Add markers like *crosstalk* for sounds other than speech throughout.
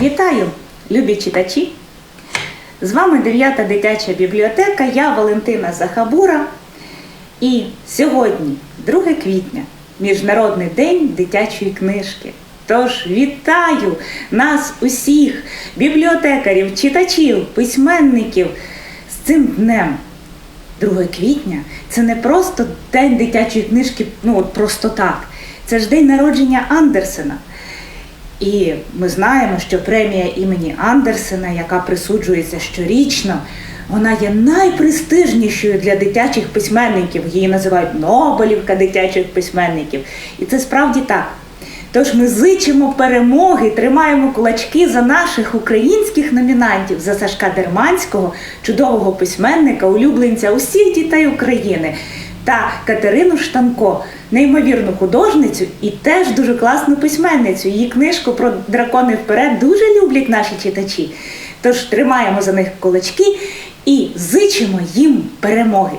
Вітаю, любі читачі! З вами 9 дитяча бібліотека, я Валентина Захабура. І сьогодні, 2 квітня, Міжнародний день дитячої книжки. Тож вітаю нас усіх, бібліотекарів, читачів, письменників з цим днем. 2 квітня це не просто день дитячої книжки, ну от просто так. Це ж день народження Андерсена. І ми знаємо, що премія імені Андерсена, яка присуджується щорічно, вона є найпрестижнішою для дитячих письменників. Її називають Нобелівка дитячих письменників. І це справді так. Тож ми зичимо перемоги, тримаємо кулачки за наших українських номінантів, за Сашка Дерманського, чудового письменника, улюбленця усіх дітей України, та Катерину Штанко, неймовірну художницю і теж дуже класну письменницю. Її книжку про дракони вперед дуже люблять наші читачі. Тож тримаємо за них кулачки і зичимо їм перемоги.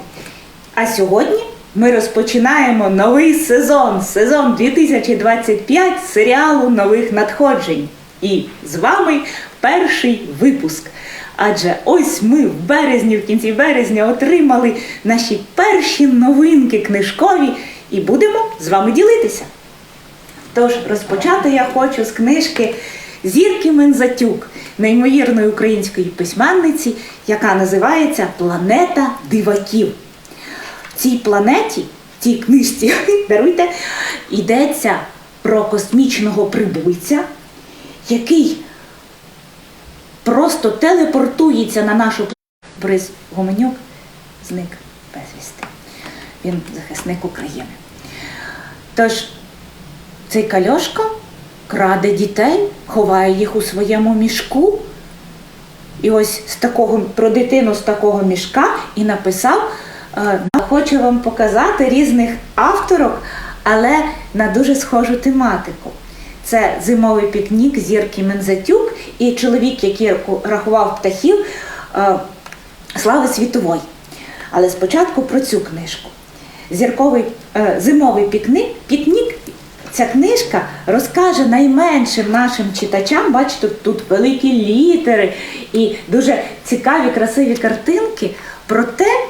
А сьогодні ми розпочинаємо новий сезон, сезон 2025 серіалу нових надходжень. І з вами перший випуск. Адже ось ми в березні, в кінці березня, отримали наші перші новинки книжкові і будемо з вами ділитися. Тож розпочати я хочу з книжки Зірки Мензатюк, неймовірної української письменниці, яка називається Планета диваків. В цій планеті, в цій книжці, *laughs* даруйте, йдеться про космічного прибульця, який просто телепортується на нашу. Борис Гуменюк зник безвісти. Він захисник України. Тож цей кальошка краде дітей, ховає їх у своєму мішку. І ось з такого про дитину з такого мішка і написав. е, Хочу вам показати різних авторок, але на дуже схожу тематику. Це зимовий пікнік зірки Мензатюк і чоловік, який рахував птахів е, Слави Світової. Але спочатку про цю книжку. Зірковий е, зимовий пікник, пікнік. Ця книжка розкаже найменшим нашим читачам, бачите, тут великі літери і дуже цікаві, красиві картинки про те,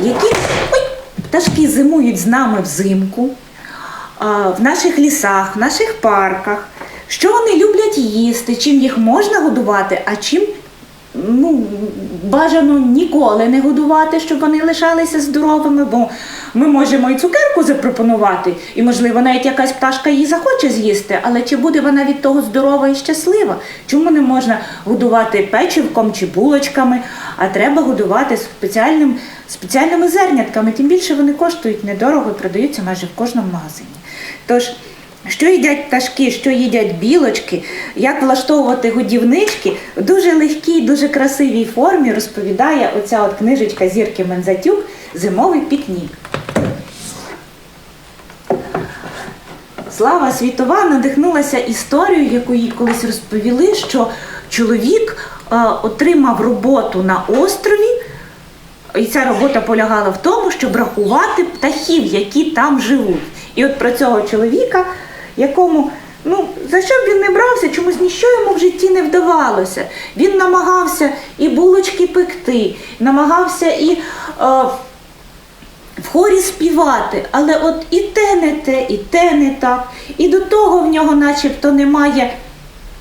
які ой, пташки зимують з нами взимку, в наших лісах, в наших парках, що вони люблять їсти, чим їх можна годувати, а чим ну, бажано ніколи не годувати, щоб вони лишалися здоровими, бо ми можемо і цукерку запропонувати, і, можливо, навіть якась пташка її захоче з'їсти, але чи буде вона від того здорова і щаслива? Чому не можна годувати печивком чи булочками, а треба годувати спеціальним, спеціальними зернятками, тим більше вони коштують недорого і продаються майже в кожному магазині. Тож, що їдять пташки, що їдять білочки, як влаштовувати годівнички в дуже легкій, дуже красивій формі розповідає оця от книжечка Зірки Мензатюк Зимовий пікнік. Слава світова надихнулася історією, яку їй колись розповіли, що чоловік е, отримав роботу на острові, і ця робота полягала в тому, щоб рахувати птахів, які там живуть. І от про цього чоловіка, якому, ну, за що б він не брався, чомусь ніщо йому в житті не вдавалося. Він намагався і булочки пекти, намагався і. Е, в хорі співати, але от і те не те, і те не так, і до того в нього начебто немає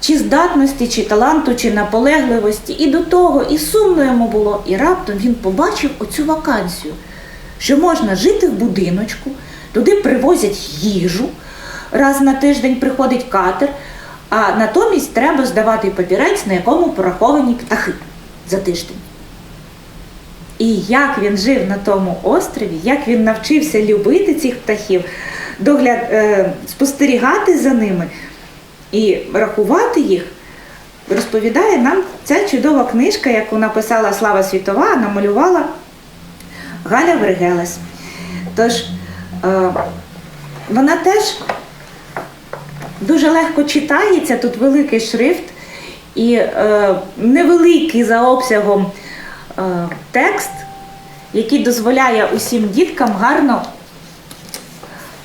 чи здатності, чи таланту, чи наполегливості, і до того, і сумно йому було, і раптом він побачив оцю вакансію, що можна жити в будиночку, туди привозять їжу, раз на тиждень приходить катер, а натомість треба здавати папірець, на якому пораховані птахи за тиждень. І як він жив на тому острові, як він навчився любити цих птахів, догляд, е, спостерігати за ними і рахувати їх, розповідає нам ця чудова книжка, яку написала Слава Світова, намалювала Галя Вергелес. Тож вона теж дуже легко читається, тут великий шрифт і е, невеликий за обсягом е, текст, який дозволяє усім діткам гарно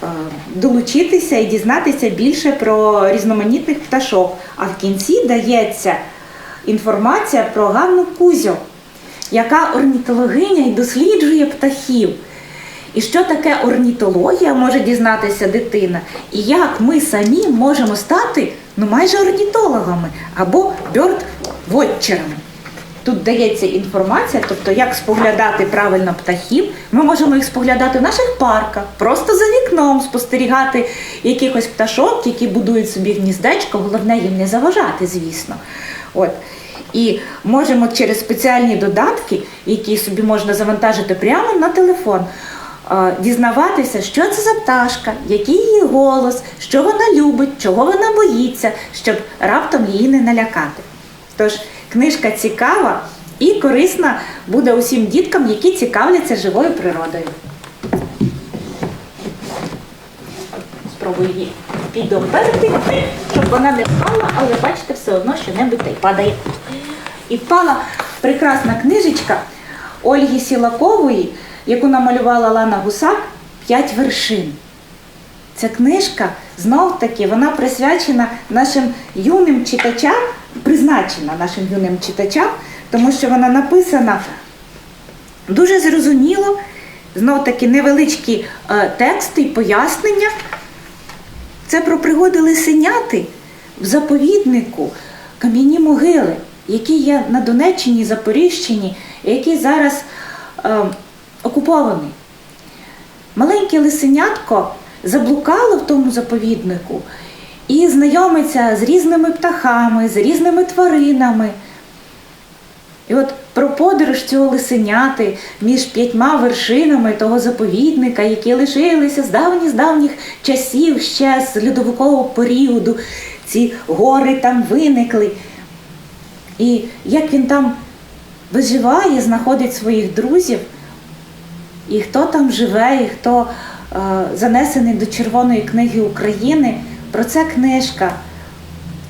е, долучитися і дізнатися більше про різноманітних пташок. А в кінці дається інформація про Ганну Кузю, яка орнітологиня і досліджує птахів. І що таке орнітологія може дізнатися дитина, і як ми самі можемо стати ну майже орнітологами або бьорд-вотчерами. Тут дається інформація, тобто як споглядати правильно птахів. Ми можемо їх споглядати в наших парках, просто за вікном спостерігати якихось пташок, які будують собі гніздечко. Головне їм не заважати, звісно. От. І можемо через спеціальні додатки, які собі можна завантажити прямо на телефон, дізнаватися, що це за пташка, який її голос, що вона любить, чого вона боїться, щоб раптом її не налякати. Тож книжка цікава і корисна буде усім діткам, які цікавляться живою природою. Спробую її підоперти, щоб вона не впала, але бачите, все одно що-небудь та й падає. І впала прекрасна книжечка Ольги Сілакової, яку намалювала Лана Гусак П'ять вершин. Ця книжка знов таки вона присвячена нашим юним читачам, призначена нашим юним читачам, тому що вона написана дуже зрозуміло, знов таки невеличкі е, тексти і пояснення. Це про пригоди лисеняти в заповіднику кам'яні могили, які є на Донеччині, Запоріжчині, які зараз окуповані. Маленьке лисенятко заблукало в тому заповіднику і знайомиться з різними птахами, з різними тваринами. І от про подорож цього лисеняти між п'ятьма вершинами того заповідника, які лишилися з давніх з давніх часів, ще з льодовикового періоду, ці гори там виникли. І як він там виживає, знаходить своїх друзів, і хто там живе, і хто е, занесений до Червоної книги України, про це книжка.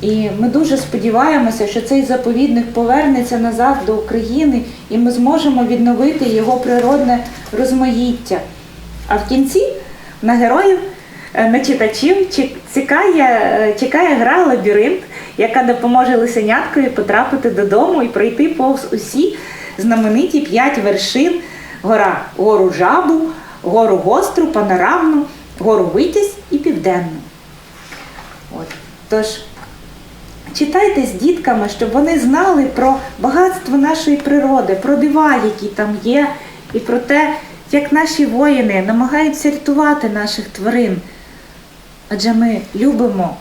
І ми дуже сподіваємося, що цей заповідник повернеться назад до України, і ми зможемо відновити його природне розмаїття. А в кінці на героїв, е, на читачів чек- чекає, е, чекає гра Лабіринт, яка допоможе лисеняткові потрапити додому і пройти повз усі знамениті п'ять вершин гора гору Жабу, гору Гостру, Панорамну, гору Витязь і Південну. От. Тож читайте з дітками, щоб вони знали про багатство нашої природи, про дива, які там є, і про те, як наші воїни намагаються рятувати наших тварин. Адже ми любимо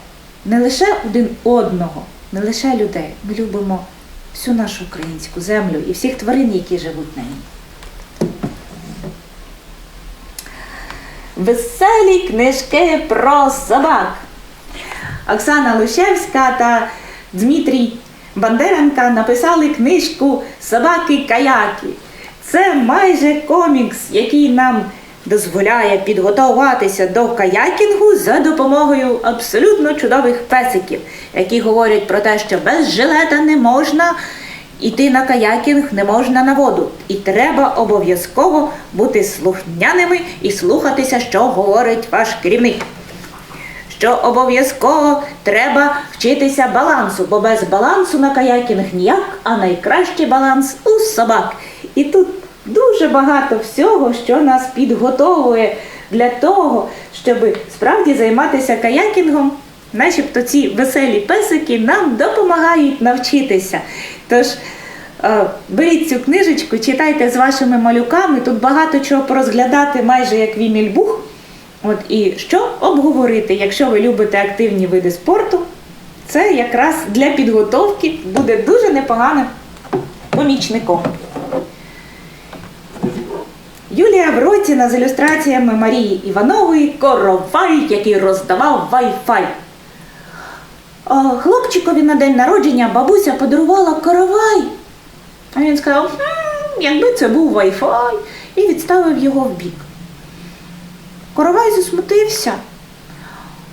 не лише один одного, не лише людей, ми любимо всю нашу українську землю і всіх тварин, які живуть на ній. Веселі книжки про собак. Оксана Лущевська та Дмитрій Бандеренка написали книжку Собаки-каяки. Це майже комікс, який нам дозволяє підготуватися до каякінгу за допомогою абсолютно чудових песиків, які говорять про те, що без жилета не можна йти на каякінг, не можна на воду. І треба обов'язково бути слухняними і слухатися, що говорить ваш керівник що обов'язково треба вчитися балансу, бо без балансу на каякінг ніяк, а найкращий баланс у собак. І тут дуже багато всього, що нас підготовує для того, щоб справді займатися каякінгом. Начебто ці веселі песики нам допомагають навчитися. Тож е, беріть цю книжечку, читайте з вашими малюками. Тут багато чого порозглядати, майже як вімільбух. От і що обговорити, якщо ви любите активні види спорту, це якраз для підготовки буде дуже непоганим помічником. Юлія Вроціна з ілюстраціями Марії Іванової Коровай, який роздавав Wi-Fi. Хлопчикові на день народження бабуся подарувала коровай. А він сказав, «Хм, якби це був Wi-Fi, і відставив його в бік. Коровай засмутився,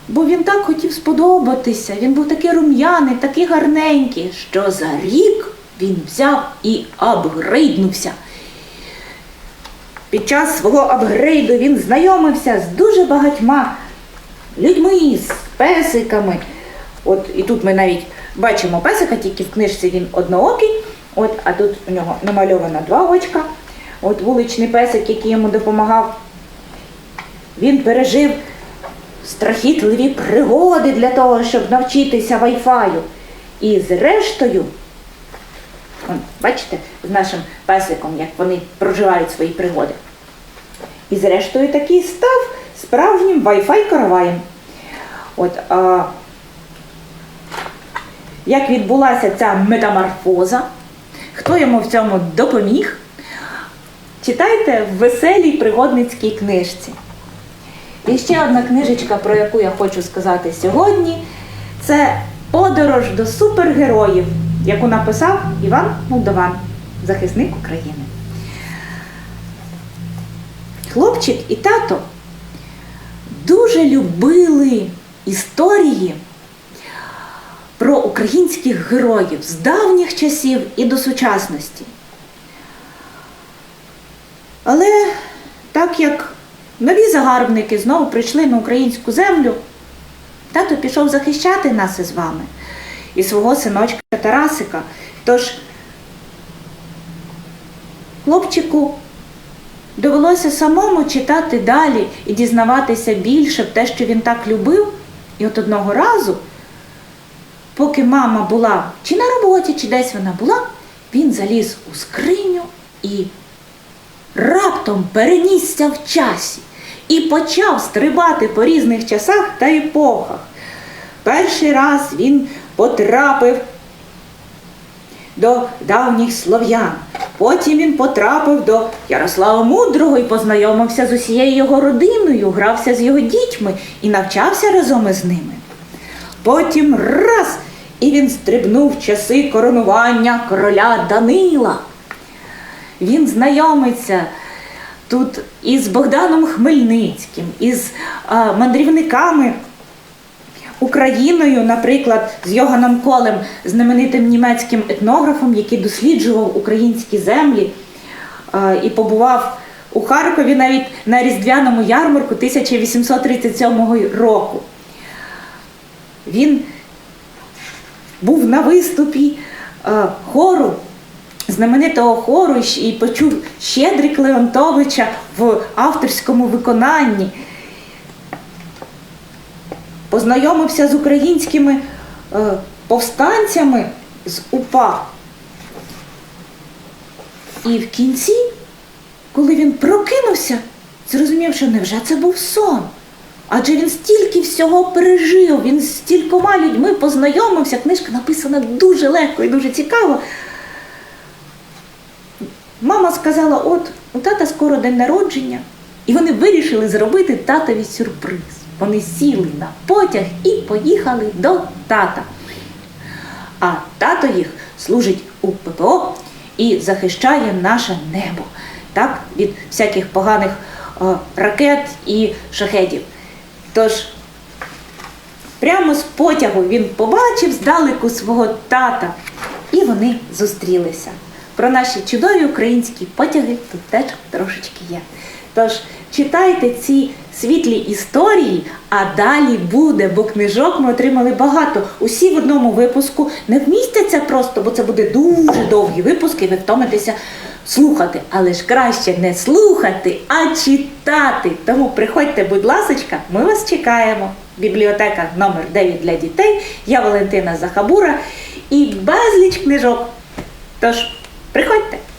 бо він так хотів сподобатися. Він був такий рум'яний, такий гарненький, що за рік він взяв і апгрейднувся. Під час свого апгрейду він знайомився з дуже багатьма людьми, з песиками. От і тут ми навіть бачимо песика, тільки в книжці він одноокий. От, а тут у нього намальовано два очка. От вуличний песик, який йому допомагав. Він пережив страхітливі пригоди для того, щоб навчитися вайфаю. І зрештою, он, бачите, з нашим песиком, як вони проживають свої пригоди. І зрештою такий став справжнім Wi-Fi караваєм. От, а, як відбулася ця метаморфоза, хто йому в цьому допоміг, читайте в веселій пригодницькій книжці. І ще одна книжечка, про яку я хочу сказати сьогодні, це Подорож до супергероїв, яку написав Іван Молдован, захисник України. Хлопчик і тато дуже любили історії про українських героїв з давніх часів і до сучасності. Але так як нові загарбники знову прийшли на українську землю, тато пішов захищати нас із вами і свого синочка Тарасика. Тож хлопчику довелося самому читати далі і дізнаватися більше в те, що він так любив. І от одного разу, поки мама була чи на роботі, чи десь вона була, він заліз у скриню і раптом перенісся в часі і почав стрибати по різних часах та епохах. Перший раз він потрапив до давніх слов'ян. Потім він потрапив до Ярослава Мудрого і познайомився з усією його родиною, грався з його дітьми і навчався разом із ними. Потім раз і він стрибнув часи коронування короля Данила. Він знайомиться тут із Богданом Хмельницьким, із а, мандрівниками Україною, наприклад, з Йоганом Колем, знаменитим німецьким етнографом, який досліджував українські землі а, і побував у Харкові навіть на Різдвяному ярмарку 1837 року. Він був на виступі е, хору, знаменитого хору і почув Щедрик Леонтовича в авторському виконанні. Познайомився з українськими е, повстанцями з УПА. І в кінці, коли він прокинувся, зрозумів, що невже це був сон. Адже він стільки всього пережив, він з стількома людьми познайомився. Книжка написана дуже легко і дуже цікаво. Мама сказала: от у тата скоро день народження, і вони вирішили зробити татові сюрприз. Вони сіли на потяг і поїхали до тата. А тато їх служить у ППО і захищає наше небо так, від всяких поганих е, ракет і шахедів. Тож прямо з потягу він побачив здалеку свого тата, і вони зустрілися. Про наші чудові українські потяги тут теж трошечки є. Тож читайте ці світлі історії, а далі буде, бо книжок ми отримали багато. Усі в одному випуску не вмістяться просто, бо це буде дуже довгий випуск, і ви втомитеся слухати. Але ж краще не слухати, а читати. Тому приходьте, будь ласочка, ми вас чекаємо. Бібліотека номер 9 для дітей. Я Валентина Захабура і безліч книжок. Тож, приходьте!